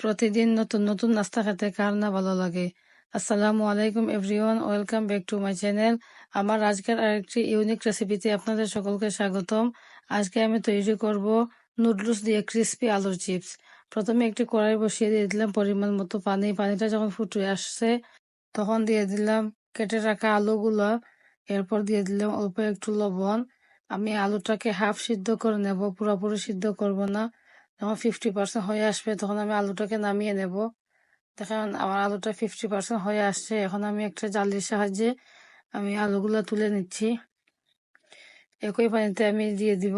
প্রতিদিন নতুন নতুন নাস্তা খেতে কার না ভালো লাগে? আসসালামু আলাইকুম, everyone, welcome back to my channel. আমার আজকের আরেকটি ইউনিক রেসিপিতে আপনাদের সকলকে স্বাগতম। আজকে আমি তৈরি করব নুডলস দিয়ে ক্রিস্পি আলুর চিপস। প্রথমে একটি কড়াই বসিয়ে দিয়ে দিলাম পরিমাণ মতো পানি। পানিটা যখন ফুটে আসছে, তখন দিয়ে দিলাম কেটে রাখা আলুগুলো। এরপর দিয়ে দিলাম অল্প একটু লবণ। আমি আলুটাকে হাফ সিদ্ধ করে নেব, পুরোপুরি সিদ্ধ করব না। যখন ফিফটি পার্সেন্ট হয়ে আসবে, তখন আমি আলুটাকে নামিয়ে নেব। দেখেন, আমার আলুটা ফিফটি পার্সেন্ট হয়ে আসছে। এখন আমি একটা জালির সাহায্যে আমি আলুগুলো তুলে নিচ্ছি। একই পানিতে আমি দিয়ে দিব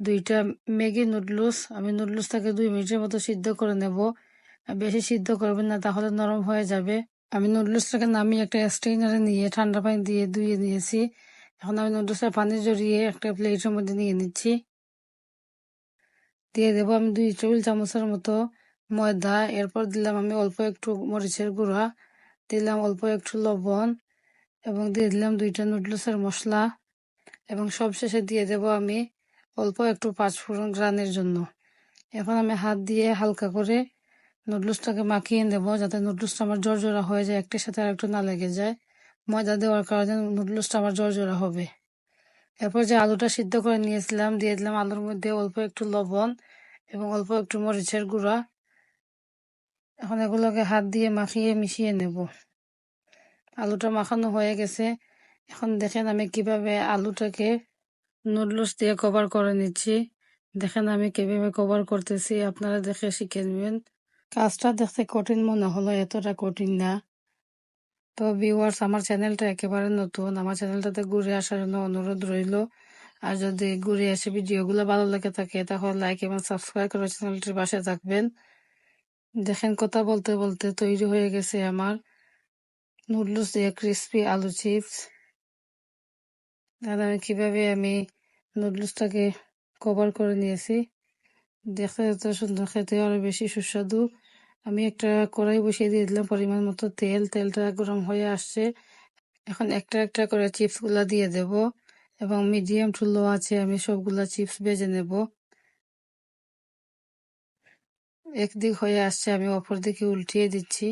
দুইটা ম্যাগি নুডলস। আমি নুডলসটাকে দুই মিনিটের মতো সিদ্ধ করে নেব। বেশি সিদ্ধ করবেন না, তাহলে নরম হয়ে যাবে। আমি নুডলসটাকে নামিয়ে একটা স্টেইনারে নিয়ে ঠান্ডা পানি দিয়ে ধুয়ে নিয়েছি। এখন আমি নুডলসের পানি জড়িয়ে একটা প্লেটের মধ্যে নিয়ে নিচ্ছি। দিয়ে দেবো আমি দুই টেবিল চামচের মতো ময়দা। এরপর দিলাম আমি অল্প একটু মরিচের গুঁড়া, দিলাম অল্প একটু লবণ এবং দিয়ে দিলাম দুইটা নুডলসের মশলা এবং সবশেষে দিয়ে দেব আমি অল্প একটু পাঁচফোড়ন গ্রানের জন্য। এখন আমি হাত দিয়ে হালকা করে নুডলসটাকে মাখিয়ে নেব যাতে নুডলসটা আমার জর্জরা হয়ে যায়, একটির সাথে আর একটু না লেগে যায়। ময়দা দেওয়ার কারণে নুডলসটা আমার জর্জরা হবে। এরপর যে আলুটা সিদ্ধ করে নিয়েছিলাম, দিয়ে দিলাম আলুর মধ্যে অল্প একটু লবণ এবং অল্প একটু মরিচের গুঁড়া। এখন এগুলোকে হাত দিয়ে মাখিয়ে মিশিয়ে নেব। আলুটা মাখানো হয়ে গেছে। এখন দেখেন আমি কীভাবে আলুটাকে নুডলস দিয়ে কভার করে নিচ্ছি। দেখেন আমি কীভাবে কভার করতেছি, আপনারা দেখে শিখে নেবেন। কাজটা দেখতে কঠিন মনে হলো, এতটা কঠিন না। তো ভিউয়ার্স আমার চ্যানেলটা একেবারে নতুন। আমার চ্যানেলটাতে ঘুরে আসার জন্য অনুরোধ রইল। আর যদি ঘুরে এসে ভিডিওগুলো ভালো লেগে থাকে, তাহলে লাইক এবং সাবস্ক্রাইব করে চ্যানেলটির পাশে থাকবেন। দেখেন, কথা বলতে বলতে তৈরি হয়ে গেছে আমার নুডলস দিয়ে ক্রিসপি আলু চিপস আমি কীভাবে আমি নুডলসটাকে কভার করে নিয়েছি? দেখতে এত সুন্দর, খেতে আরও বেশি সুস্বাদু। আমি একটা কড়াই বসিয়ে দিয়ে দিলাম পরিমাণ মতো তেল। তেলটা গরম হয়ে আসছে। এখন একটা একটা করে চিপসগুলা দিয়ে দেব এবং মিডিয়াম টু আছে আমি সবগুলা চিপস ভেজে নেব। একদিক হয়ে আসছে, আমি অপর দিকে উল্টিয়ে দিচ্ছি।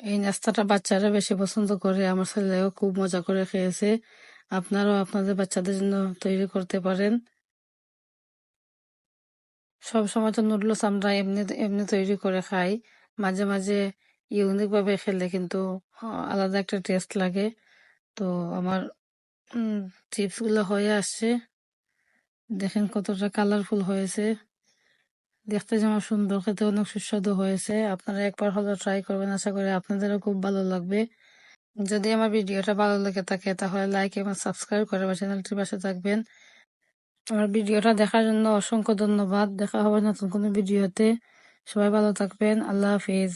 এই নাস্তাটা বাচ্চারা বেশি পছন্দ করে, আমার ছেলেও খুব মজা করে খেয়েছে। আপনারাও আপনাদের বাচ্চাদের জন্য তৈরি করতে পারেন। সব সময় তো নুডলস আমরা এমনি এমনি তৈরি করে খাই। মাঝে মাঝে ইউনিক ভাবে খেলে কিন্তু আলাদা একটা টেস্ট লাগে। তো আমার চিপসগুলো হয়ে আসছে। দেখেন কতটা কালারফুল হয়েছে। দেখতে যেমন সুন্দর খেতে অনেক সুস্বাদু হয়েছে। আপনারা একবার হলো ট্রাই করবেন, আশা করি আপনাদেরও খুব ভালো লাগবে। যদি আমার ভিডিওটা ভালো লেগে থাকে, তাহলে লাইক এবং সাবস্ক্রাইব করে চ্যানেলটির পাশে থাকবেন। আমার ভিডিওটা দেখার জন্য অসংখ্য ধন্যবাদ। দেখা হবে নতুন কোনো ভিডিওতে। সবাই ভালো থাকবেন। আল্লাহ হাফিজ।